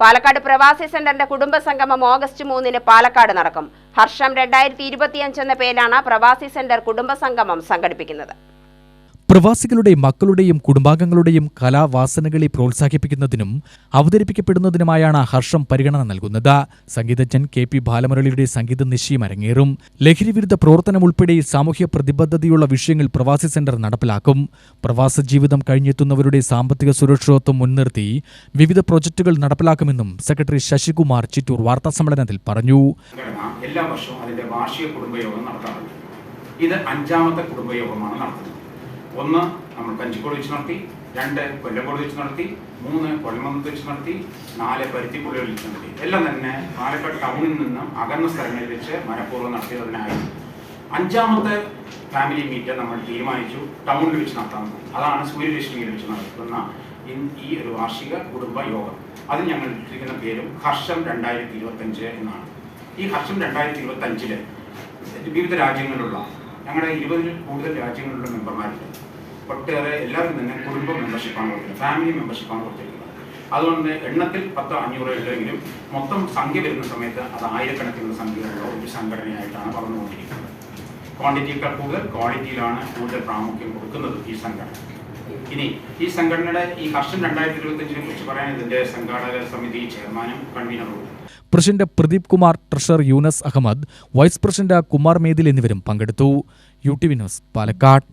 പാലക്കാട് പ്രവാസി സെന്ററിന്റെ കുടുംബ സംഗമം ഓഗസ്റ്റ് മൂന്നിന് പാലക്കാട് നടക്കും. ഹർഷം രണ്ടായിരത്തി ഇരുപത്തിയഞ്ച് എന്ന പേരിലാണ് പ്രവാസി സെന്റർ കുടുംബ സംഗമം സംഘടിപ്പിക്കുന്നത്. പ്രവാസികളുടെയും മക്കളുടെയും കുടുംബാംഗങ്ങളുടെയും കലാവാസനകളെ പ്രോത്സാഹിപ്പിക്കുന്നതിനും അവതരിപ്പിക്കപ്പെടുന്നതിനുമായാണ് ഹർഷം പരിഗണന നൽകുന്നത്. സംഗീതജ്ഞൻ കെ പി ബാലമുരളിയുടെ സംഗീത നിശ്ചയം അരങ്ങേറും. ലഹരിവിരുദ്ധ പ്രവർത്തനം ഉൾപ്പെടെ സാമൂഹ്യ പ്രതിബദ്ധതയുള്ള വിഷയങ്ങൾ പ്രവാസി സെന്റർ നടപ്പിലാക്കും. പ്രവാസ ജീവിതം കഴിഞ്ഞെത്തുന്നവരുടെ സാമ്പത്തിക സുരക്ഷിതത്വം മുൻനിർത്തി വിവിധ പ്രൊജക്ടുകൾ നടപ്പിലാക്കുമെന്നും സെക്രട്ടറി ശശികുമാർ ചിറ്റൂർ വാർത്താസമ്മേളനത്തിൽ പറഞ്ഞു. എല്ലാ വർഷവും അതിന്റെ വാർഷിക കുടുംബയോഗം ഇത് അഞ്ചാമത്തെ കുടുംബയോഗമാണ് നടത്തുന്നത്. ഒന്ന് നമ്മൾ കഞ്ചിക്കോട് വെച്ച് നടത്തി. രണ്ട് കൊല്ലക്കോട് വെച്ച് നടത്തി. മൂന്ന് കൊല്ലമന്ത് വെച്ച് നടത്തി. നാല് പരുത്തിപ്പുള്ളികൾ വെച്ച് നടത്തി. എല്ലാം തന്നെ പാലക്കാട് ടൗണിൽ നിന്നും അകന്ന സ്ഥലങ്ങളിൽ വെച്ച് മനഃപൂർവം നടത്തിയതിനായി അഞ്ചാമത്തെ ഫാമിലി മീറ്റ് നമ്മൾ തീരുമാനിച്ചു. ടൗണിൽ വെച്ച് നടത്താമെന്ന് അതാണ് സൂര്യരശ്മിയിൽ വെച്ച് നടത്തുന്ന ഈ ഒരു വാർഷിക കുടുംബ യോഗം. അത് ഞങ്ങൾ ഇട്ടിരിക്കുന്ന പേരും ഹർഷം രണ്ടായിരത്തി ഇരുപത്തഞ്ച് എന്നാണ്. ഈ ഹർഷം രണ്ടായിരത്തി ഇരുപത്തഞ്ചിൽ വിവിധ രാജ്യങ്ങളിലുള്ള ഞങ്ങളുടെ ഇരുപതിൽ കൂടുതൽ രാജ്യങ്ങളിലുള്ള മെമ്പർമാരുണ്ട് ഒട്ടേറെ എല്ലാവരും തന്നെ കുടുംബ മെമ്പർഷിപ്പാണ് കൊടുത്തിരിക്കുന്നത് ഫാമിലി മെമ്പർഷിപ്പാണ് കൊടുത്തിരിക്കുന്നത്. അതുകൊണ്ട് എണ്ണത്തിൽ പത്തോ അഞ്ഞൂറോ ഉണ്ടെങ്കിലും മൊത്തം സംഖ്യ വരുന്ന സമയത്ത് അത് ആയിരക്കണക്കിനുള്ള സംഖ്യകളുള്ള ഒരു സംഘടനയായിട്ടാണ് വളർന്നുകൊണ്ടിരിക്കുന്നത്. ക്വാണ്ടിറ്റിയേക്കാൾ കൂടുതൽ ക്വാളിറ്റിയിലാണ് കൂടുതൽ പ്രാമുഖ്യം കൊടുക്കുന്നത് ഈ സംഘടന. ഇനി ഈ സംഘടനയുടെ ഈ വർഷം രണ്ടായിരത്തി ഇരുപത്തഞ്ചിനെ കുറിച്ച് പറയാൻ ഇതിന്റെ സംഘാടക സമിതി ചെയർമാനും കൺവീനറും. President Pradeep Kumar treasurer Yunus Ahmed vice president Kumar മേദിൽ എന്നിവരും പങ്കെടുത്തു. U T V news Palakkad.